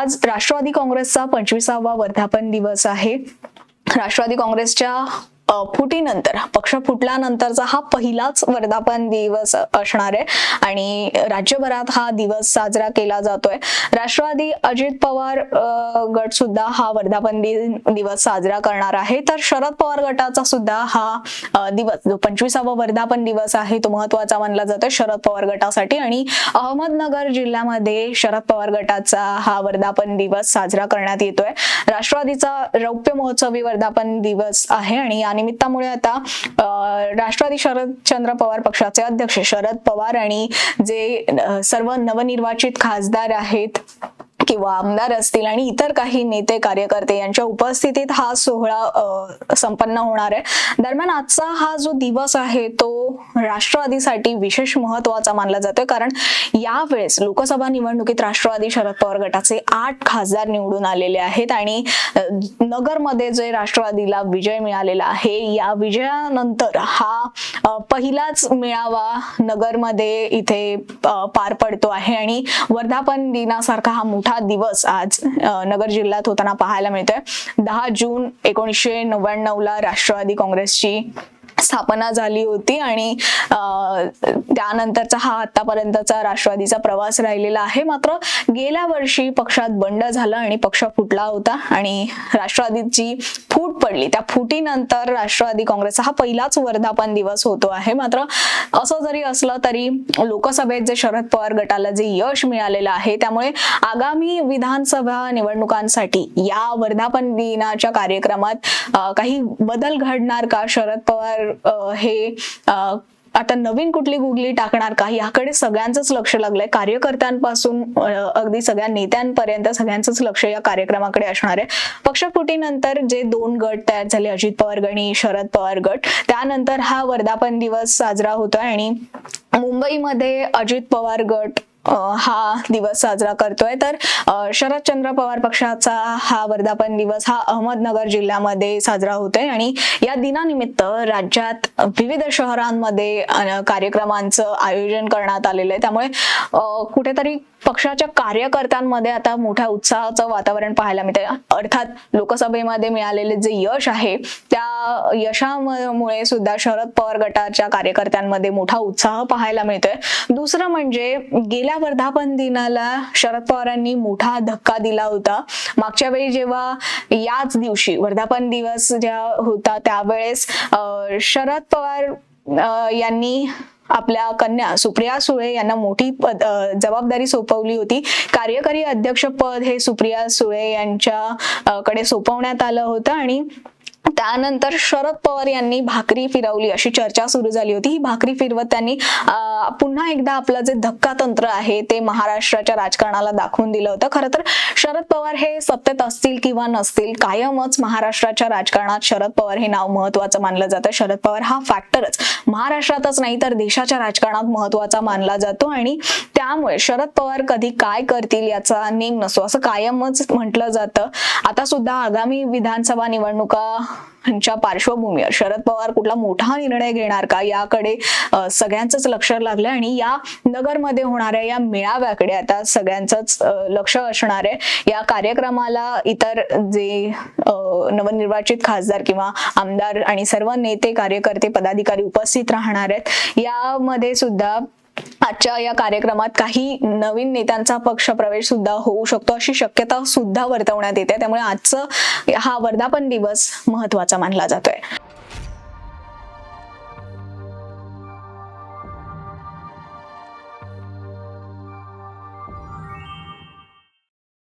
आज राष्ट्रवादी काँग्रेसचा पंचवीसावा वर्धापन दिवस आहे. राष्ट्रवादी काँग्रेसच्या फुटीनंतर पक्ष फुटल्यानंतरचा हा पहिलाच वर्धापन दिवस असणार आहे. आणि राज्यभरात हा दिवस साजरा केला जातोय. राष्ट्रवादी अजित पवार गट सुद्धा हा वर्धापन दिन दिवस साजरा करणार आहे. तर शरद पवार गटाचा सुद्धा हा दिवस जो पंचवीसावा वर्धापन दिवस आहे तो महत्त्वाचा मानला जातोय शरद पवार गटासाठी. आणि अहमदनगर जिल्ह्यामध्ये शरद पवार गटाचा हा वर्धापन दिवस साजरा करण्यात येतोय. राष्ट्रवादीचा रौप्य महोत्सवी वर्धापन दिवस आहे. आणि या निमित्तामुळे आता राष्ट्रवादी राष्ट्रवादी शरदचंद्र पवार पक्षाचे अध्यक्ष शरद पवार आणि जे सर्व नवनिर्वाचित खासदार आहेत किंवा आमदार असतील आणि इतर काही नेते कार्यकर्ते यांच्या उपस्थितीत हा सोहळा संपन्न होणार आहे. दरम्यान आजचा हा जो दिवस आहे तो राष्ट्रवादीसाठी विशेष महत्त्वाचा मानला जातोय. कारण यावेळेस लोकसभा निवडणुकीत राष्ट्रवादी शरद पवार गटाचे आठ खासदार निवडून आलेले आहेत आणि नगरमध्ये जे राष्ट्रवादीला विजय मिळालेला आहे या विजयानंतर हा पहिलाच मेळावा नगरमध्ये इथे पार पडतो आहे. आणि वर्धापन दिनासारखा हा मोठा दिवस आज नगर जिल्ह्यात होताना पाहायला मिळतोय. दहा जून एकोणीसशे नव्याण्णव ला राष्ट्रवादी काँग्रेसची स्थापना झाली होती आणि त्यानंतरचा हा आतापर्यंतचा राष्ट्रवादीचा प्रवास राहिलेला आहे. मात्र गेल्या वर्षी पक्षात बंड झालं आणि पक्ष फुटला होता आणि राष्ट्रवादीची फूट पडली. त्या फुटीनंतर राष्ट्रवादी काँग्रेसचा हा पहिलाच वर्धापन दिवस होतो आहे. मात्र असं जरी असलं तरी लोकसभेत जे शरद पवार गटाला जे यश मिळालेलं आहे त्यामुळे आगामी विधानसभा निवडणुकांसाठी या वर्धापन दिनाच्या कार्यक्रमात काही बदल घडणार का? शरद पवार हे आता नवीन कुठली गुगली टाकणार का? याकडे सगळ्यांचंच लक्ष लागलंय. कार्यकर्त्यांपासून अगदी सगळ्या नेत्यांपर्यंत सगळ्यांचंच लक्ष या कार्यक्रमाकडे असणार आहे. पक्षफुटीनंतर जे दोन गट तयार झाले अजित पवार गणी शरद पवार गट त्यानंतर हा वर्धापन दिवस साजरा होतोय आणि मुंबईमध्ये अजित पवार गट हा दिवस साजरा करतोय. तर शरदचंद्र पवार पक्षाचा हा वर्धापन दिवस हा अहमदनगर जिल्ह्यामध्ये साजरा होतोय आणि या दिनानिमित्त राज्यात विविध शहरांमध्ये कार्यक्रमांचं आयोजन करण्यात आलेलं आहे. त्यामुळे कुठेतरी पक्षाच्या कार्यकर्त्यांमध्ये आता मोठ्या उत्साहाचं वातावरण पाहायला मिळते अर्थात लोकसभेमध्ये मिळालेले जे यश आहे त्या यशामुळे सुद्धा शरद पवार गटाच्या कार्यकर्त्यांमध्ये मोठा उत्साह पाहायला मिळतोय. दुसरं म्हणजे गेल्या वर्धापन दिनाला शरद पवारांनी मोठा धक्का दिला होता. मागच्या वेळी जेव्हा याच दिवशी वर्धापन दिवस ज्या होता त्यावेळेस अं, शरद पवार यांनी आपल्या कन्या सुप्रिया सुळे यांना मोठी पद जबाबदारी सोपवली होती. कार्यकारी अध्यक्षपद हे सुप्रिया सुळे यांच्या कडे सोपवण्यात आलं होतं आणि त्यानंतर शरद पवार यांनी भाकरी फिरवली. अशी चर्चा सुरू झाली होती. ही भाकरी फिरवत त्यांनी पुन्हा एकदा आपलं जे धक्का तंत्र आहे ते महाराष्ट्राच्या राजकारणाला दाखवून दिलं होतं. खरं तर शरद पवार हे सत्तेत असतील किंवा नसतील कायमच महाराष्ट्राच्या राजकारणात शरद पवार हे नाव महत्वाचं मानलं जातं. शरद पवार हा फॅक्टरच महाराष्ट्रातच नाही तर देशाच्या राजकारणात महत्त्वाचा मानला जातो आणि त्यामुळे शरद पवार कधी काय करतील याचा नेम नसतो. असं कायमच म्हटलं जातं. आता सुद्धा आगामी विधानसभा निवडणुका यांच्या पार्श्वभूमीवर. शरद पवार कुठला मोठा निर्णय घेणार का? याकडे सगळ्यांचंच लक्ष लागलं आणि या नगरमध्ये होणाऱ्या या मेळाव्याकडे आता सगळ्यांचंच लक्ष असणार आहे. या कार्यक्रमाला इतर जे नवनिर्वाचित खासदार किंवा आमदार आणि सर्व नेते कार्यकर्ते पदाधिकारी उपस्थित राहणार आहेत. यामध्ये सुद्धा आजच्या या कार्यक्रमात काही नवीन नेत्यांचा पक्ष प्रवेश सुद्धा होऊ शकतो. अशी शक्यता सुद्धा वर्तवण्यात येते. त्यामुळे आजचं हा वर्धापन दिवस महत्त्वाचा मानला जातोय.